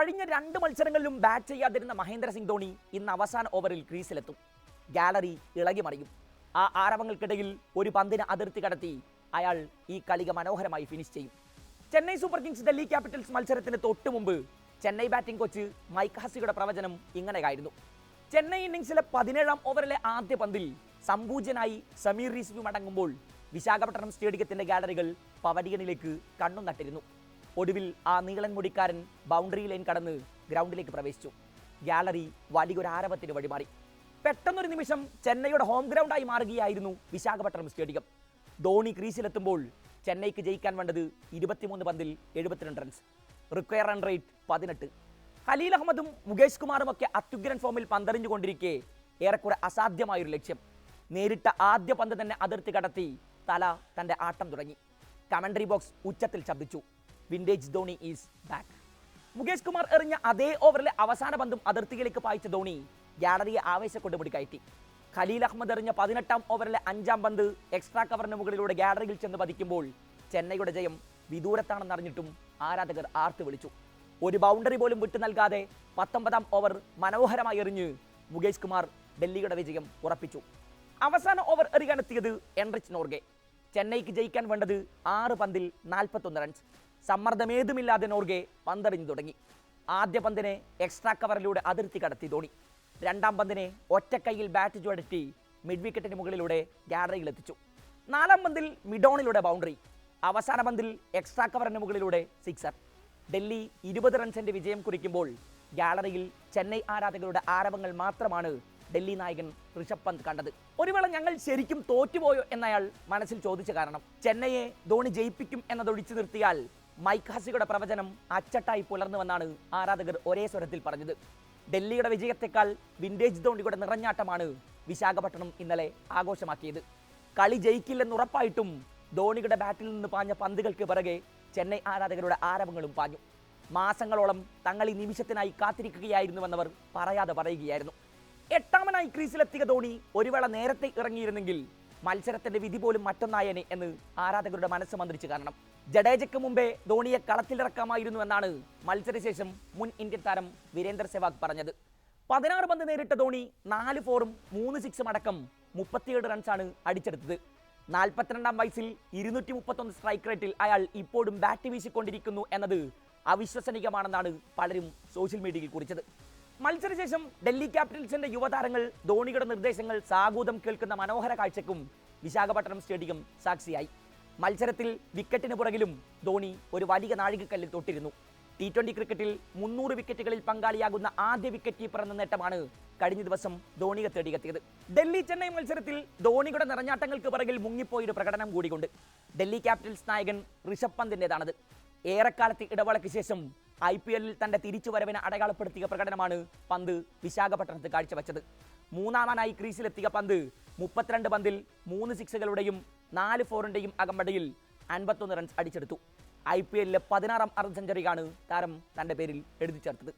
കഴിഞ്ഞ രണ്ട് മത്സരങ്ങളിലും ബാറ്റ് ചെയ്യാതിരുന്ന മഹേന്ദ്ര സിംഗ് ധോണി ഇന്ന് അവസാന ഓവറിൽ ക്രീസിലെത്തും. ഗാലറി ഇളകി മറിയും. ആ ആരവങ്ങൾക്കിടയിൽ ഒരു പന്തിന് അതിർത്തി കടത്തി അയാൾ ഈ കളിക മനോഹരമായി ഫിനിഷ് ചെയ്യും. Chennai Super Kings Delhi Capitals മത്സരത്തിന് തൊട്ടു മുമ്പ് ചെന്നൈ ബാറ്റിംഗ് കോച്ച് മൈക്ക് ഹസിയുടെ പ്രവചനം ഇങ്ങനെയായിരുന്നു ചെന്നൈ ഇന്നിംഗ്സിലെ പതിനേഴാം ഓവറിലെ ആദ്യ പന്തിൽ സംപൂജ്യനായി സമീർ റിസ്വി മടങ്ങുമ്പോൾ വിശാഖപട്ടണം സ്റ്റേഡിയത്തിന്റെ ഗാലറികൾ പവലിയനിലേക്ക് കണ്ണു നട്ടിരുന്നു. ഒടുവിൽ ആ നീളൻ മുടിക്കാരൻ ബൗണ്ടറി ലൈൻ കടന്ന് ഗ്രൗണ്ടിലേക്ക് പ്രവേശിച്ചു. ഗാലറി വലിയൊരു ആരവത്തിന് വഴിമാറി. പെട്ടെന്നൊരു നിമിഷം ചെന്നൈയുടെ ഹോം ഗ്രൗണ്ടായി മാറുകയായിരുന്നു വിശാഖപട്ടണം സ്റ്റേഡിയം. ധോണി ക്രീസിലെത്തുമ്പോൾ ചെന്നൈക്ക് ജയിക്കാൻ വേണ്ടത് ഇരുപത്തിമൂന്ന് പന്തിൽ എഴുപത്തിരണ്ട് റൺസ് റിക്വയർ റൺ റേറ്റ് പതിനെട്ട്. ഖലീൽ അഹമ്മദും മുകേഷ് കുമാറും ഒക്കെ അത്യുഗ്രൻ ഫോമിൽ പന്തറിഞ്ഞുകൊണ്ടിരിക്കെ ഏറെക്കുറെ അസാധ്യമായൊരു ലക്ഷ്യം. നേരിട്ട ആദ്യ പന്ത് തന്നെ അതിർത്തി കടത്തി തല തന്റെ ആട്ടം തുടങ്ങി. കമൻട്രി ബോക്സ് ഉച്ചത്തിൽ ശബ്ദിച്ചു. Vintage Dhoni is back Mukesh Kumar എറിഞ്ഞ അതേ ഓവറിലെ അവസാന പന്തും അതിർത്തിയിലേക്ക് പായിച്ച ധോണി ഗ്യാലറിയെ ആവേശക്കൊണ്ട് മുടി കയറ്റി ഖലീൽ അഹമ്മദ് എറിഞ്ഞ പതിനെട്ടാം ഓവറിലെ അഞ്ചാം പന്ത് എക്സ്ട്രാ കവറിന് മുകളിലൂടെ ഗാലറിയിൽ ചെന്ന് പതിക്കുമ്പോൾ ചെന്നൈയുടെ ജയം വിദൂരത്താണെന്നറിഞ്ഞിട്ടും ആരാധകർ ആർത്തു വിളിച്ചു. ഒരു ബൗണ്ടറി പോലും വിട്ടു നൽകാതെ പത്തൊമ്പതാം ഓവർ മനോഹരമായി എറിഞ്ഞ് മുകേഷ് കുമാർ ഡൽഹിയുടെ വിജയം ഉറപ്പിച്ചു. അവസാന ഓവർ എറിയാനെത്തിയത് എൻറിച്ച് നോർഗെ. ചെന്നൈക്ക് ജയിക്കാൻ വേണ്ടത് ആറ് പന്തിൽ നാൽപ്പത്തൊന്ന് റൺസ് സമ്മർദ്ദമേതുമില്ലാതെ നോർഗെ പന്തെറിഞ്ഞു തുടങ്ങി. ആദ്യ പന്തിനെ എക്സ്ട്രാ കവറിലൂടെ അതിർത്തി കടത്തി ധോണി. രണ്ടാം പന്തിനെ ഒറ്റക്കൈയിൽ ബാറ്റ് ചുഴറ്റി മിഡ് വിക്കറ്റിന് മുകളിലൂടെ ഗ്യാലറിയിൽ എത്തിച്ചു. നാലാം പന്തിൽ മിഡോണിലൂടെ ബൗണ്ടറി അവസാന പന്തിൽ എക്സ്ട്രാ കവറിന് മുകളിലൂടെ സിക്സർ ഡൽഹി ഇരുപത് റൺസിന്റെ വിജയം കുറിക്കുമ്പോൾ ഗാലറിയിൽ ചെന്നൈ ആരാധകരുടെ ആരവങ്ങൾ മാത്രമാണ് ഡൽഹി നായകൻ ഋഷഭ് പന്ത് കണ്ടത്. ഒരു വേള ഞങ്ങൾ ശരിക്കും തോറ്റുപോയോ എന്നയാൾ മനസ്സിൽ ചോദിച്ച കാരണം ചെന്നൈയെ ധോണി ജയിപ്പിക്കും എന്നതൊഴിച്ചു നിർത്തിയാൽ മൈക്ക് ഹസിയുടെ പ്രവചനം അച്ചട്ടായി പുലർന്നുവെന്നാണ് ആരാധകർ ഒരേ സ്വരത്തിൽ പറഞ്ഞത്. ഡൽഹിയുടെ വിജയത്തെക്കാൾ വിന്റേജ് ധോണിയുടെ നിറഞ്ഞാട്ടമാണ് വിശാഖപട്ടണം ഇന്നലെ ആഘോഷമാക്കിയത്. കളി ജയിക്കില്ലെന്ന് ഉറപ്പായിട്ടും ധോണിയുടെ ബാറ്റിൽ നിന്ന് പാഞ്ഞ പന്തുകൾക്ക് പിറകെ ചെന്നൈ ആരാധകരുടെ ആരവങ്ങളും പാഞ്ഞു. മാസങ്ങളോളം തങ്ങൾ ഈ നിമിഷത്തിനായി കാത്തിരിക്കുകയായിരുന്നുവെന്നവർ പറയാതെ പറയുകയായിരുന്നു. എട്ടാമനായി ക്രീസിലെത്തിയ ധോണി ഒരു വേള നേരത്തെ ഇറങ്ങിയിരുന്നെങ്കിൽ മത്സരത്തിന്റെ വിധി പോലും മറ്റൊന്നായേനെ എന്ന് ആരാധകരുടെ മനസ്സ് മന്ത്രിച്ചു കാരണം. ജഡേജയ്ക്ക് മുമ്പേ ധോണിയെ കളത്തിലിറക്കാമായിരുന്നു എന്നാണ് മത്സരശേഷം മുൻ ഇന്ത്യൻ താരം വീരേന്ദർ സെവാഗ് പറഞ്ഞത്. പതിനാറ് പന്ത് നേരിട്ട ധോണി നാല് ഫോറും മൂന്ന് സിക്സും അടക്കം മുപ്പത്തിയേഴ് റൺസാണ് അടിച്ചെടുത്തത്. നാൽപ്പത്തിരണ്ടാം വയസ്സിൽ ഇരുന്നൂറ്റി മുപ്പത്തൊന്ന് സ്ട്രൈക്ക് റേറ്റിൽ അയാൾ ഇപ്പോഴും ബാറ്റ് വീശിക്കൊണ്ടിരിക്കുന്നു എന്നത് അവിശ്വസനീയമാണെന്നാണ് പലരും സോഷ്യൽ മീഡിയയിൽ കുറിച്ചത്. മത്സരശേഷം ഡൽഹി ക്യാപിറ്റൽസിന്റെ യുവതാരങ്ങൾ ധോണിയുടെ നിർദ്ദേശങ്ങൾ സാഗൂതം കേൾക്കുന്ന മനോഹര കാഴ്ചക്കും വിശാഖപട്ടണം സ്റ്റേഡിയം സാക്ഷിയായി. മത്സരത്തിൽ വിക്കറ്റിന് പുറകിലും ധോണി ഒരു വലിയ നാഴികക്കല്ലിൽ തൊട്ടിരുന്നു. ടി ട്വന്റി ക്രിക്കറ്റിൽ മുന്നൂറ് വിക്കറ്റുകളിൽ പങ്കാളിയാകുന്ന ആദ്യ വിക്കറ്റ് കീപ്പർ എന്ന നേട്ടമാണ് കഴിഞ്ഞ ദിവസം ധോണിയെ തേടിയെത്തിയത്. ഡൽഹി ചെന്നൈ മത്സരത്തിൽ ധോണിയുടെ നിറഞ്ഞാട്ടങ്ങൾക്ക് പിറകിൽ മുങ്ങിപ്പോയൊരു പ്രകടനം കൂടിയുണ്ട്. ഡൽഹി ക്യാപിറ്റൽസ് നായകൻ ഋഷഭ് പന്തിന്റെതാണത് ഏറെക്കാലത്തെ ഇടവേളയ്ക്ക് ശേഷം ഐ പി എല്ലിൽ തന്റെ തിരിച്ചുവരവിനെ അടയാളപ്പെടുത്തിയ പ്രകടനമാണ് പന്ത് വിശാഖപട്ടണത്ത് കാഴ്ചവെച്ചത്. മൂന്നാമനായി ക്രീസിലെത്തിയ പന്ത് മുപ്പത്തിരണ്ട് പന്തിൽ മൂന്ന് സിക്സുകളുടെയും നാല് ഫോറിന്റെയും അകമ്പടിയിൽ അൻപത്തൊന്ന് റൺസ് അടിച്ചെടുത്തു. ഐ പി എല്ലിലെ പതിനാറാം അർദ്ധ സെഞ്ചുറിയാണ് താരം തന്റെ പേരിൽ എഴുതി ചേർത്തത്